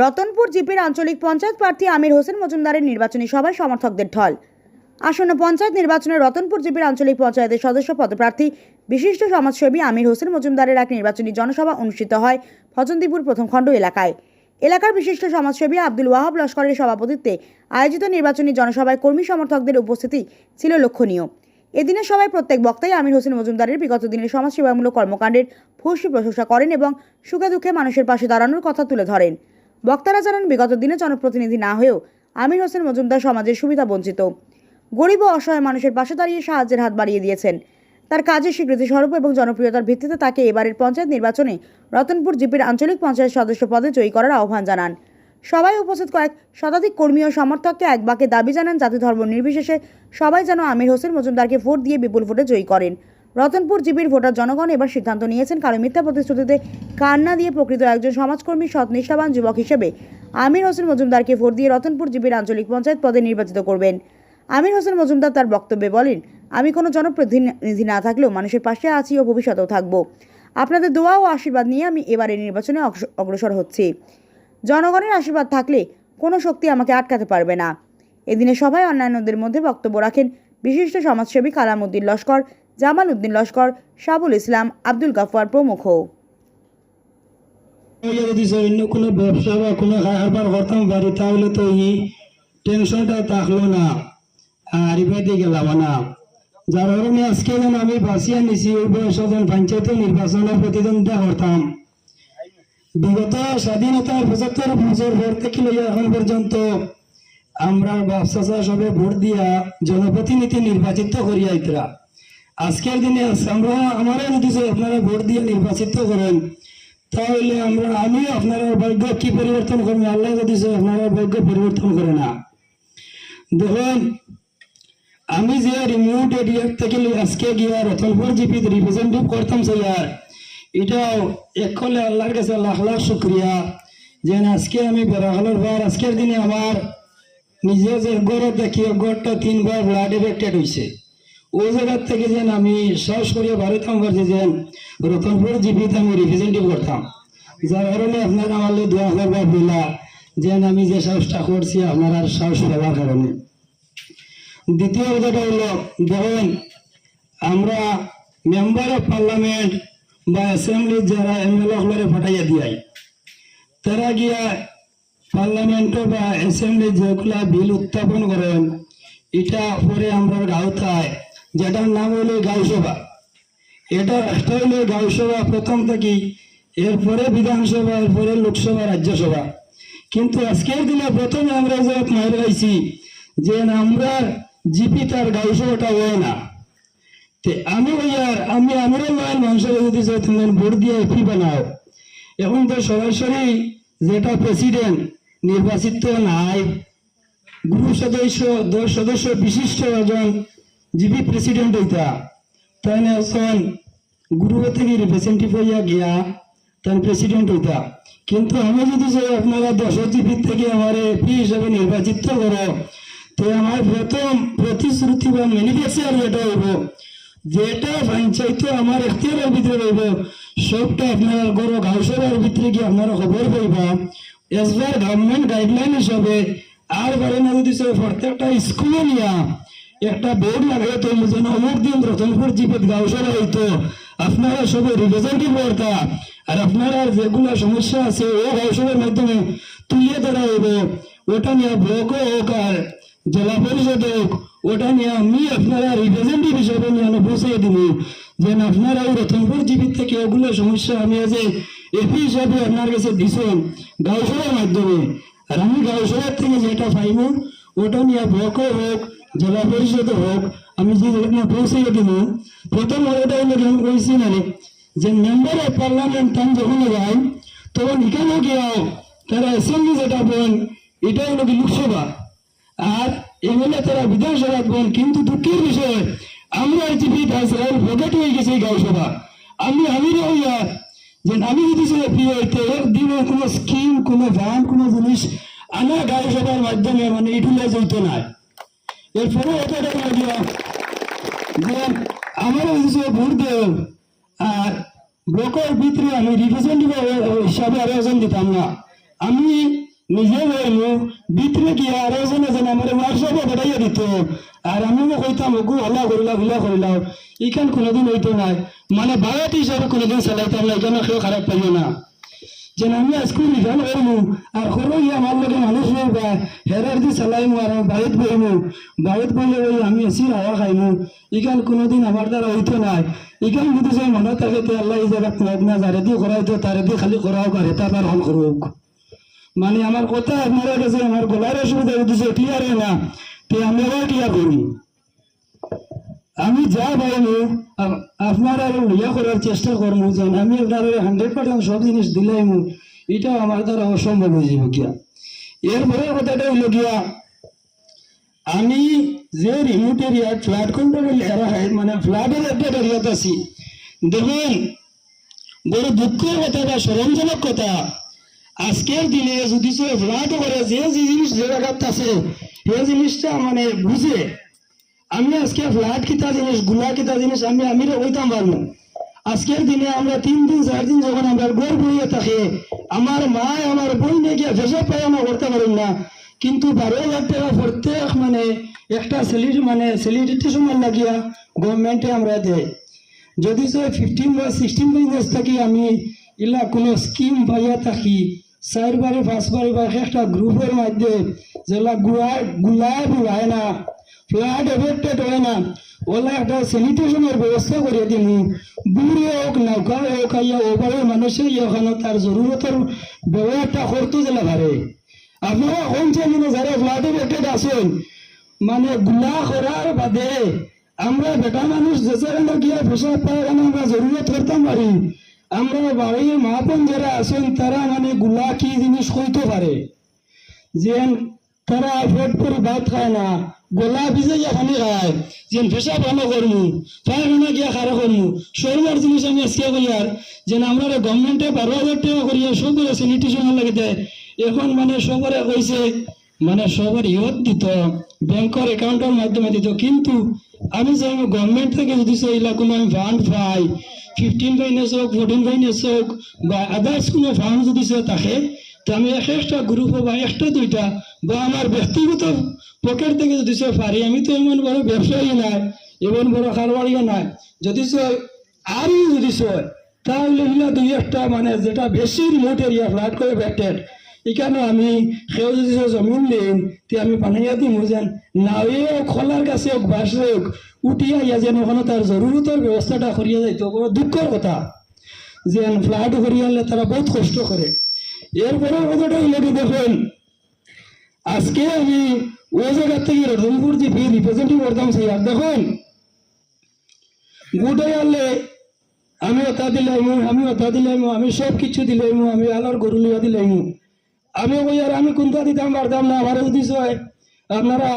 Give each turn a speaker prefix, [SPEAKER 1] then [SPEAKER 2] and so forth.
[SPEAKER 1] রতনপুর জিপির আঞ্চলিক পঞ্চায়েত প্রার্থী আমির হোসেন মজুমদারের নির্বাচনী সভায় সমর্থকদের ঢল। আসন্ন পঞ্চায়েত নির্বাচনে রতনপুর জিপির আঞ্চলিক পঞ্চায়েতের সদস্য পদপ্রার্থী, বিশিষ্ট সমাজসেবী আমির হোসেন মজুমদারের এক নির্বাচনী জনসভা অনুষ্ঠিত হয় ভজন্তিপুর প্রথম খণ্ড এলাকায়। এলাকার বিশিষ্ট সমাজসেবী আব্দুল ওয়াহাব লস্করের সভাপতিত্বে আয়োজিত নির্বাচনী জনসভায় কর্মী সমর্থকদের উপস্থিতি ছিল লক্ষণীয়। এদিনের সভায় প্রত্যেক বক্তাই আমির হোসেন মজুমদারের বিগত দিনের সমাজসেবামূলক কর্মকাণ্ডের ভূয়সী প্রশংসা করেন এবং সুখে দুঃখে মানুষের পাশে দাঁড়ানোর কথা তুলে ধরেন। বক্তারা জানান, বিগত দিনে জনপ্রতিনিধি না হয়েও আমির হোসেন মজুমদার সমাজের সুবিধা বঞ্চিত। গরিব ও অসহায় মানুষের পাশে দাঁড়িয়ে সাহায্যের হাত বাড়িয়ে দিয়েছেন। তার কাজের স্বীকৃতি স্বরূপ এবং জনপ্রিয়তার ভিত্তিতে তাকে এবারের পঞ্চায়েত নির্বাচনে রতনপুর জিপির আঞ্চলিক পঞ্চায়েত সদস্য পদে জয়ী করার আহ্বান জানান। সবাই উপস্থিত কয়েক শতাধিক কর্মী ও সমর্থককে এক বাকে দাবি জানান জাতি ধর্ম নির্বিশেষে সবাই যেন আমির হোসেন মজুমদারকে ভোট দিয়ে বিপুল ভোটে জয়ী করেন। রতনপুর জিপির ভোটার জনগণ এবার সিদ্ধান্ত নিয়েছেন কারও মিথ্যা প্রতিশ্রুতিতে কান্না দিয়ে প্রকৃত একজন সমাজকর্মী সৎ, নিষ্ঠাবান যুবক হিসেবে। আমির হোসেন মজুমদারকে ভোট দিয়ে রতনপুর জিপির আঞ্চলিক পঞ্চায়েত পদে নির্বাচিত করবেন। আমির হোসেন মজুমদার তার বক্তব্যে বলেন, আমি কোনো জনপ্রতিনিধি না থাকলেও মানুষের পাশে আছি ও ভবিষ্যতেও থাকব। আপনাদের দোয়া ও আশীর্বাদ নিয়ে আমি এবারের নির্বাচনে অগ্রস- অগ্রসর হচ্ছি। জনগণের আশীর্বাদ থাকলে কোনো শক্তি আমাকে আটকাতে পারবে না। এদিনে সভায় অন্যান্যদের মধ্যে বক্তব্য রাখেন বিশিষ্ট সমাজসেবী কালাম উদ্দিন লস্কর জামাল উদ্দিন লস্কর, শাবুল ইসলাম, আব্দুল গাফওয়ার প্রমুখ।
[SPEAKER 2] অন্য কোনো ব্যবসা বা কোনো করতাম তাহলে তো টেনশনটা থাকল না। আর ইবাইতে গেলাম না। যার কারণে আজকে যেন আমি বাঁচিয়ে নিছি ওই বয়সে যেন পঞ্চায়েত নির্বাচনের প্রতিদ্বন্দ্বিতা করতাম। বিগত স্বাধীনতার পঁচাত্তর বছর পর থেকে লইয়া এখন পর্যন্ত আমরা ব্যবসা সবে ভোট দিয়া জনপ্রতিনিধি নির্বাচিত করিয়া ইতরা আজকের দিনে আমরা আমারও যে আপনারা ভোট দিয়ে নির্বাচিত করেন, তাহলে আমরা আমিও আপনার ভাগ্য কি পরিবর্তন করব? আল্লাহ যদি আপনারা ভাগ্য পরিবর্তন করে না। দেখুন, আমি যে রিমোট এরিয়া থেকে আজকে গিয়া রতনপুর জিপি রিপ্রেজেন্টেটিভ করতাম স্যার এটাও একলে আল্লাহর কাছে লাখ লাখ শুক্রিয়া। যে আজকে আমি বেড়াখালোর পর আজকের দিনে আমার নিজে যে গড় দেখি গড়টা তিনবার ব্লাড এফেক্টেড হয়েছে ওই জায়গার থেকে যেন আমি সাহস করিয়া ভারতাম পারছি যে রতনপুর জিপিতে আমি রিপ্রেজেন্টেটিভ করতাম। যার কারণে আপনার আমার দোয়া করবা বইলা যেন আমি যে সাহসটা করছি, আপনার আর সাহস পাওয়ার কারণে। দ্বিতীয় কথাটা হলো দেখুন, আমরা মেম্বার অফ পার্লামেন্ট বা অ্যাসেম্বলি যারা এমএলএ হলরে পাঠাইয়া দিয়াই, তারা গিয়া পার্লামেন্ট বা অ্যাসেম্বলি যেগুলা বিল উত্থাপন করেন, এটা পরে আমরা গাঁওতায় যেটার নাম হলো গাঁওসভা এটা রাষ্ট্র হলো গাঁওসভা প্রথম থেকেই, এরপরে বিধানসভা, এরপরে লোকসভা, রাজ্যসভা। কিন্তু আজকের দিনে প্রথমে আমরা যে মায়ের পাইছি যে আমরা জিপি তার গাঁওসভাটা হয় না। তে আমি ওইয়ার আমি আমারও নয় মানুষের যদি যে তুমি ভোট দিয়ে এপি বানাও, এখন তো সরাসরি যেটা প্রেসিডেন্ট নির্বাচিত নাই গ্রুপ সদস্য, দশ সদস্য বিশিষ্ট একজন জিপি প্রেসিডেন্ট হইতা। তাই না এখন গ্রুপ থেকে রিপ্রেজেন্টেটিভ হইয়া গিয়া তাই প্রেসিডেন্ট হইতা। কিন্তু আমি যদি যে আপনারা দশ জিপি থেকে আমার এপি হিসাবে নির্বাচিত করো, তো আমার প্রথম প্রতিশ্রুতি বা ম্যানিফেস্টার যেটা হইব, যেটা পঞ্চায়েত আমার এখতিয়ারের ভিতরে রইব, সবটা আপনার গরো গাঁওসভার ভিতরে গিয়ে আপনারা খবর পাইবা। এস পার গভর্নমেন্ট গাইডলাইন হিসাবে, আর পারে না যদি প্রত্যেকটা স্কুলে নিয়া একটা বোর্ড লাগাই তো যেন অমুক দিন রতনপুর জিপেত গাঁওসভা হইতো। আপনারা সবে রিপ্রেজেন্টেটিভ করতা আর আপনারা যেগুলো সমস্যা আছে, ও গাঁওসভার মাধ্যমে তুলিয়ে ধরা হইব। ওটা নিয়ে ব্লকও হোক আর জেলা পরিষদ হোক, ওটা নিয়ে আমি আপনারা রিপ্রেজেন্টেটিভ হিসাবে নিয়ে আমি পৌঁছাই দিব। যে আপনারা ওই রতনপুর জীবিত থেকে ওগুলো সমস্যা আমি আজ এপি হিসাবে আপনার কাছে দিছেন গাঁওসভার মাধ্যমে। আর আমি গাঁওসভার থেকে যেটা পাইব ওটা নিয়ে ব্লকও হোক জেলা পরিষদ হোক, আমি যে নিয়ে পৌঁছাই দিব, প্রথম ওটা হলো আমি কইছি না যে মেম্বার অফ পার্লামেন্ট যখন যায় তখন এখানে গিয়াও তারা অ্যাসেম্বলি যেটা বলেন, এটা হলো লোকসভা। আর এমএলএ তারা বিধানসভা বল কিন্তু দুঃখের বিষয়, আমরা জিপি দাসরাল ভোগেট হয়ে গেছে এই গাঁওসভা। আমি আমি রইয়া যে আমি যদি সে প্রিয় হইতে কোনো স্কিম কোনো ভ্যান কোনো জিনিস আনা গাঁওসভার মাধ্যমে মানে ইটুলে যেত না এরপরে এটা লাগিয়া যে আমার যদি ভোট আর ব্লকের ভিতরে আমি রিপ্রেজেন্টেটিভ হিসাবে আবেদন দিতাম না। আমি নিজে বইমু ভিতরে গিয়া আর একজন এজন আমার হোয়াটসঅ্যাপে বেড়াইয়া দিত। আর আমিও কইতাম, ওগু হলা করিলাম হিলা করিলাম ইখান কোনোদিন হইতো নাই। মানে বায়াত হিসাবে কোনোদিন চালাইতাম না, এখানে কেউ খারাপ পাইও না। যেন আমি আজকে রিটার্ন করব আর করো গিয়ে আমার লোকে মানুষ রইবা হেরার দি চালাইমু আর আমি বাড়িত বইমু বাড়িত বইলে ওই আমি এসি হাওয়া খাইমু। ইখান কোনোদিন আমার দ্বারা হইতো নাই। ইখান যদি যে মনে থাকে, তে আল্লাহ এই জায়গা তোমার না যারে দিয়ে করাইতো তারে দিয়ে খালি করাও করে তার আর হল করুক মানে আমার কথা আপনারা কাছে আমার গলার অসুবিধা হইতেছে ক্লিয়ারে না, তে আমি আবার ক্লিয়ার করি আমি যা পাইনি আপনারা ইয়া করার চেষ্টা করব যেন আমি আপনার হান্ড্রেড পার্সেন্ট সব জিনিস দিলাইমু এটা আমার দ্বারা অসম্ভব হয়ে যাবে গিয়া। এরপরে কথাটা হইল গিয়া, আমি যে রিমোট এরিয়া ফ্ল্যাট কন্ট্রোল এরা হয় মানে ফ্ল্যাটের একটা এরিয়াতে আছি। দেখুন, বড় দুঃখের কথা বা সরঞ্জনক কথা, আজকের দিনে যদি সে ফ্ল্যাট করে, যে যে জিনিস যে জায়গাত আছে সেই জিনিসটা মানে বুঝে। আমি আজকে ফ্ল্যাট কিতা জিনিসগুলা কিতা জিনিস আমি আমি ওইতাম পারব আজকের দিনে আমরা তিন দিন, চার দিন যখন আমরা গড় বইয়ে থাকি, আমার মা, আমার বই গিয়ে ফেসব পায়না করতে পারেন না। কিন্তু বারো হাজার টাকা প্রত্যেক মানে একটা স্যালারি মানে স্যালারিটি সময় লাগিয়া গভর্নমেন্টে আমরা দেয় যদি সে ফিফটিন বা সিক্সটিন বিজনেস থাকি, আমি ইলা কোনো স্কিম পাইয়া থাকি। চারবারে পাঁচবারে বা একটা গ্রুপের মধ্যে যেগুলা গুড়ায় গুলায় বুড়ায় না, ফ্লাড এফেক্টেড হয় না ওলা একটা স্যানিটেশনের ব্যবস্থা করে দিন বুড়ি হোক নৌকা হোক আইয়া ওভাবে মানুষের ওখানে তার জরুরতের ব্যবহারটা করতে গেলে পারে আপনারা কোন চ্যানেলে যারা ফ্লাড এফেক্টেড আছেন মানে গুলা করার বাদে, আমরা বেটা মানুষ যে গিয়া পোশাক পায়খানা আমরা জরুরত করতাম পারি আমরা বাড়ির মাপন যারা আছেন, তারা মানে গুলা কি জিনিস কইতে পারে। যে তারা পেট করে ভাত খায় না, গোলা ভিজে গিয়া পানি খায়। যে পেশা ভালো করমু পায়খানা গিয়া খারা করমু। সরকার জিনিস আমি আজকে কই আর যে আমরা গভর্নমেন্টে বারো হাজার টাকা করিয়া সবরে স্যানিটেশন লাগে দেয়। এখন মানে সবরে কইছে মানে সবার ইয়ত দিত ব্যাংকের অ্যাকাউন্টের মাধ্যমে দিত। কিন্তু আমি আমি গভর্নমেন্ট থেকে যদি চাইলা কোনো আমি ফান্ড পাই ফিফটিন ফাইন্যান্স হোক ফোরটিন ফাইন্যান্স হোক বা আদার্স কোনো ফান্ড যদি থাকে, তো আমি এক একটা গ্রুপ বা একটা দুইটা, বা আমার ব্যক্তিগত পকেট থেকে যদি সে পারি আমি তো এমন বড় ব্যবসায়ী নাই এমন বড় খারবাড়িও নাই। যদি সে যদি সে তাহলে দুই একটা মানে যেটা বেশি রিমোট এরিয়া ফ্লাট করে ব্যাটেড এখানে আমি সেও যদি জমিন দিন, তে আমি বানাইয়া দিম যেন নাওয়ে খোলার কাছে হোক বাসে হোক উঠিয়া ইয়া যেন ওখানে তার জরুরতের ব্যবস্থাটা করিয়া যাইতো। বড় দুঃখের কথা। যে ফ্লাট করিয়া আনলে তারা বহুত কষ্ট করে এরপরে কথাটা কি দেখুন, আজকে আমি ওই জায়গার থেকে রতনপুর যে ফি রিপ্রেজেন্টেটিভ করতাম সেই আর দেখুন। গুটে আনলে আমি ওটা দিলাইমু, আমি ওটা দিলাইমু, আমি সব কিছু দিলাইমু, আমি আলোর গরু লিয়া দিলাইমু। আমি ওই আর আমি কোনটা দিতাম পারতাম না আমার দিছ আপনারা